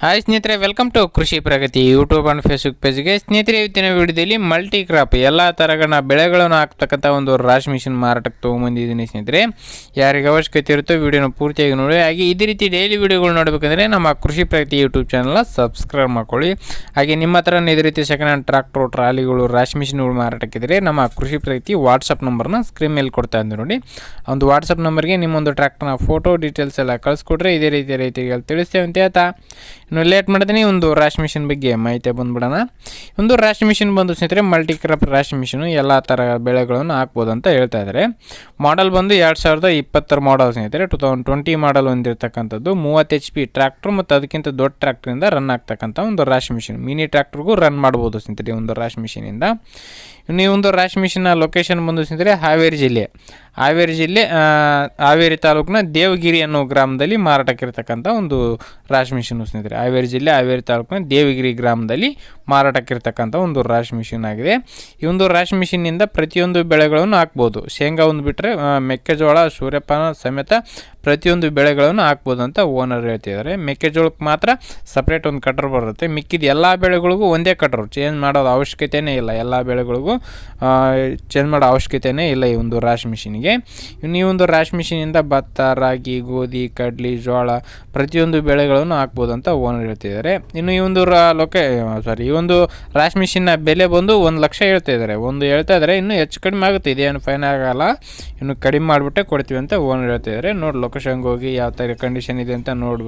Hi ಸ್ನೇಹಿತರೆ welcome to Krishi Pragati YouTube and Facebook ಪೇಜ್ಗೆ ಸ್ನೇಹಿತರೆ, ಇವತ್ತಿನ ವಿಡಿಯೋದಲ್ಲಿ ಮಲ್ಟಿ ಕ್ರಾಪ್ ಎಲ್ಲ ಥರಗಳ ಬೆಳೆಗಳನ್ನು ಹಾಕ್ತಕ್ಕಂಥ ಒಂದು ರಾಶಿ ಮಿಷಿನ್ ಮಾರಾಟಕ್ಕೆ ತೊಗೊಂಬಂದಿದ್ದೀನಿ ಸ್ನೇಹಿತರೆ. ಯಾರಿಗೆ ಅವಶ್ಯಕತೆ ಇರುತ್ತೋ ವಿಡಿಯೋನ ಪೂರ್ತಿಯಾಗಿ ನೋಡಿ. ಹಾಗೆ ಇದೇ ರೀತಿ ಡೈಲಿ ವಿಡಿಯೋಗಳು ನೋಡಬೇಕಂದ್ರೆ ನಮ್ಮ ಕೃಷಿ ಪ್ರಗತಿ ಯೂಟ್ಯೂಬ್ ಚಾನಲ್ನ ಸಬ್ಸ್ಕ್ರೈಬ್ ಮಾಡ್ಕೊಳ್ಳಿ. ಹಾಗೆ ನಿಮ್ಮ ಹತ್ರ ಇದೇ ರೀತಿ ಸೆಕೆಂಡ್ ಹ್ಯಾಂಡ್ ಟ್ರಾಕ್ಟರ್ ಟ್ರಾಲಿಗಳು ರಾಶಿ ಮಿಷಿನ್ಗಳು ಮಾರಾಟಕ್ಕಿದ್ರೆ ನಮ್ಮ ಕೃಷಿ ಪ್ರಗತಿ ವಾಟ್ಸಪ್ ನಂಬರ್ನ ಸ್ಕ್ರೀನ್ ಮೇಲೆ ಕೊಡ್ತಾ ಇದ್ದೀನಿ ನೋಡಿ. ಒಂದು ವಾಟ್ಸಪ್ ನಂಬರ್ಗೆ ನಿಮ್ಮೊಂದು ಟ್ರಾಕ್ಟರ್ನ ಫೋಟೋ ಡೀಟೇಲ್ಸ್ ಎಲ್ಲ ಕಳಿಸ್ಕೊಟ್ರೆ ಇದೇ ರೀತಿ ರೈತರಿಗೆ ತಿಳಿಸ್ತೇವೆ ಅಂತ ಹೇಳ್ತಾ ಇನ್ನು ಲೇಟ್ ಮಾಡಿದೀನಿ ಒಂದು ರಾಶಿ ಮಿಷಿನ್ ಬಗ್ಗೆ ಮಾಹಿತಿ ಬಂದುಬಿಡೋಣ. ಒಂದು ರಾಶಿ ಮಿಷಿನ್ ಬಂದು ಸ್ನೇಹಿತರೆ ಮಲ್ಟಿ ಕ್ರಾಪ್ ರಾಶಿ ಮಿಷಿನು ಎಲ್ಲ ಥರ ಬೆಳೆಗಳನ್ನು ಹಾಕ್ಬೋದು ಅಂತ ಹೇಳ್ತಾ ಇದ್ದಾರೆ ಮಾಡಲ್ ಬಂದು ಎರಡು ಸಾವಿರದ ಇಪ್ಪತ್ತರ ಮಾಡಲ್ ಸ್ನೇಹಿತರೆ ಟು ತೌಸಂಡ್ ಟ್ವೆಂಟಿ ಮಾಡಲ್ ಹೊಂದಿರತಕ್ಕಂಥದ್ದು. ಮೂವತ್ತು ಎಚ್ ಪಿ ಟ್ರ್ಯಾಕ್ಟರ್ ಮತ್ತು ಅದಕ್ಕಿಂತ ದೊಡ್ಡ ಟ್ರ್ಯಾಕ್ಟ್ರಿಂದ ರನ್ ಆಗ್ತಕ್ಕಂಥ ಒಂದು ರಾಶಿ ಮಿಷಿನ್ ಮಿನಿ ಟ್ರ್ಯಾಕ್ಟ್ರಿಗೂ ರನ್ ಮಾಡ್ಬೋದು ಸ್ನೇಹಿತರೆ ಒಂದು ರಾಶಿ ಮಿಷಿನಿಂದ ಇನ್ನು ಈ ಒಂದು ರಾಶಿ ಮಿಷಿನ ಲೊಕೇಶನ್ ಬಂದು ಸ್ನೇಹಿತರೆ, ಹಾವೇರಿ ಜಿಲ್ಲೆ. ಹಾವೇರಿ ಜಿಲ್ಲೆ ಹಾವೇರಿ ತಾಲೂಕಿನ ದೇವಗಿರಿ ಅನ್ನೋ ಗ್ರಾಮದಲ್ಲಿ ಮಾರಾಟಕ್ಕಿರ್ತಕ್ಕಂಥ ಒಂದು ರಾಶಿ ಮಿಷಿನ್ ಸ್ನೇಹಿತರೆ ಹಾವೇರಿ ಜಿಲ್ಲೆ, ಹಾವೇರಿ ತಾಲೂಕಿನ ದೇವಗಿರಿ ಗ್ರಾಮದಲ್ಲಿ ಮಾರಾಟಕ್ಕಿರ್ತಕ್ಕಂಥ ಒಂದು ರಾಶಿ ಮಿಷಿನ್ ಆಗಿದೆ. ಈ ಒಂದು ರಾಶಿ ಮಿಷಿನ್ನಿಂದ ಪ್ರತಿಯೊಂದು ಬೆಳೆಗಳನ್ನು ಹಾಕ್ಬೋದು. ಶೇಂಗಾ ಒಂದು ಬಿಟ್ಟರೆ ಮೆಕ್ಕೆಜೋಳ, ಸೂರ್ಯಪಾನ ಸಮೇತ ಪ್ರತಿಯೊಂದು ಬೆಳೆಗಳನ್ನು ಹಾಕ್ಬೋದು ಅಂತ ಓನರ್ ಹೇಳ್ತಿದ್ದಾರೆ. ಮೆಕ್ಕೆಜೋಳಕ್ಕೆ ಮಾತ್ರ ಸಪ್ರೇಟ್ ಒಂದು ಕಟ್ರ್ ಬರುತ್ತೆ. ಮಿಕ್ಕಿದ ಎಲ್ಲ ಬೆಳೆಗಳಿಗೂ ಒಂದೇ ಕಟ್ರು ಚೇಂಜ್ ಮಾಡೋದು ಅವಶ್ಯಕತೆಯೇ ಇಲ್ಲ. ಎಲ್ಲ ಬೆಳೆಗಳಿಗೂ ಚೇಂಜ್ ಮಾಡೋ ಅವಶ್ಯಕತೆಯೇ ಇಲ್ಲ ಈ ಒಂದು ರಾಶಿ ಮಿಷಿನಿಗೆ ಇನ್ನು ಈ ಒಂದು ರಾಶಿ ಮಿಷಿನಿಂದ ಭತ್ತ, ರಾಗಿ, ಗೋಧಿ, ಕಡ್ಲಿ ಜೋಳ ಪ್ರತಿಯೊಂದು ಬೆಳೆಗಳನ್ನು ಹಾಕ್ಬೋದು ಅಂತ ಓನರ್ ಹೇಳ್ತಿದ್ದಾರೆ. ಇನ್ನು ಈ ಒಂದು ಲೊಕೆ ಸಾರಿ ಈ ಒಂದು ರಾಶಿ ಮಿಷಿನ್ನ ಬೆಲೆ ಬಂದು ಒಂದು ಲಕ್ಷ ಹೇಳ್ತಾ ಇದ್ದಾರೆ. ಒಂದು ಹೇಳ್ತಾ ಇದ್ದಾರೆ, ಇನ್ನು ಹೆಚ್ಚು ಕಡಿಮೆ ಆಗುತ್ತೆ. ಇದೇನು ಫೈನ್ ಆಗೋಲ್ಲ. ಇನ್ನು ಕಡಿಮೆ ಮಾಡಿಬಿಟ್ಟೆ ಕೊಡ್ತೀವಿ ಅಂತ ಓನರ್ ಹೇಳ್ತಿದ್ದಾರೆ ನೋಡಿ ಲೊಕೇಶನ್ಗೆ ಹೋಗಿ ಯಾವ ಥರ ಕಂಡೀಷನ್ ಇದೆ ಅಂತ ನೋಡಿ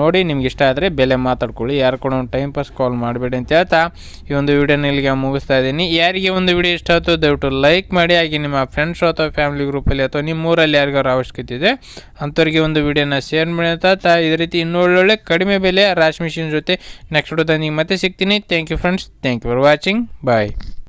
ನೋಡಿ ನಿಮ್ಗೆ ಇಷ್ಟ ಆದರೆ ಬೆಲೆ ಮಾತಾಡ್ಕೊಳ್ಳಿ. ಯಾರು ಕೂಡ ಒಂದು ಟೈಮ್ ಪಾಸ್ ಕಾಲ್ ಮಾಡಬೇಡಿ ಅಂತ ಹೇಳ್ತಾ ಈ ಒಂದು ವಿಡಿಯೋನ ಇಲ್ಲಿಗೆ ಮುಗಿಸ್ತಾ ಇದ್ದೀನಿ. ಯಾರಿಗೆ ಒಂದು ವಿಡಿಯೋ ಇಷ್ಟ ಆಯ್ತು ದಯವಿಟ್ಟು ಲೈಕ್ ಮಾಡಿ. ಹಾಗೆ ನಿಮ್ಮ ಫ್ರೆಂಡ್ಸ್ ಅಥವಾ ಫ್ಯಾಮಿಲಿ ಗ್ರೂಪಲ್ಲಿ ಅಥವಾ ನಿಮ್ಮ ಊರಲ್ಲಿ ಯಾರಿಗಾರು ಅವಶ್ಯಕತೆ ಇದೆ, ಅಂಥವ್ರಿಗೆ ಒಂದು ವಿಡಿಯೋನ ಶೇರ್ ಮಾಡಿ ಅಂತ ಹೇಳ್ತಾ ಇದೇ ರೀತಿ ಇನ್ನೂ ಒಳ್ಳೊಳ್ಳೆ ಕಡಿಮೆ ಬೆಲೆ ರಾಶಿ ಮಿಷಿನ್ ಜೊತೆ ನೆಕ್ಸ್ಟ್ ವಿಡಿಯೋದ ನಿಮಗೆ ಮತ್ತೆ ಸಿಗ್ತೀನಿ. Thank you friends thank you for watching bye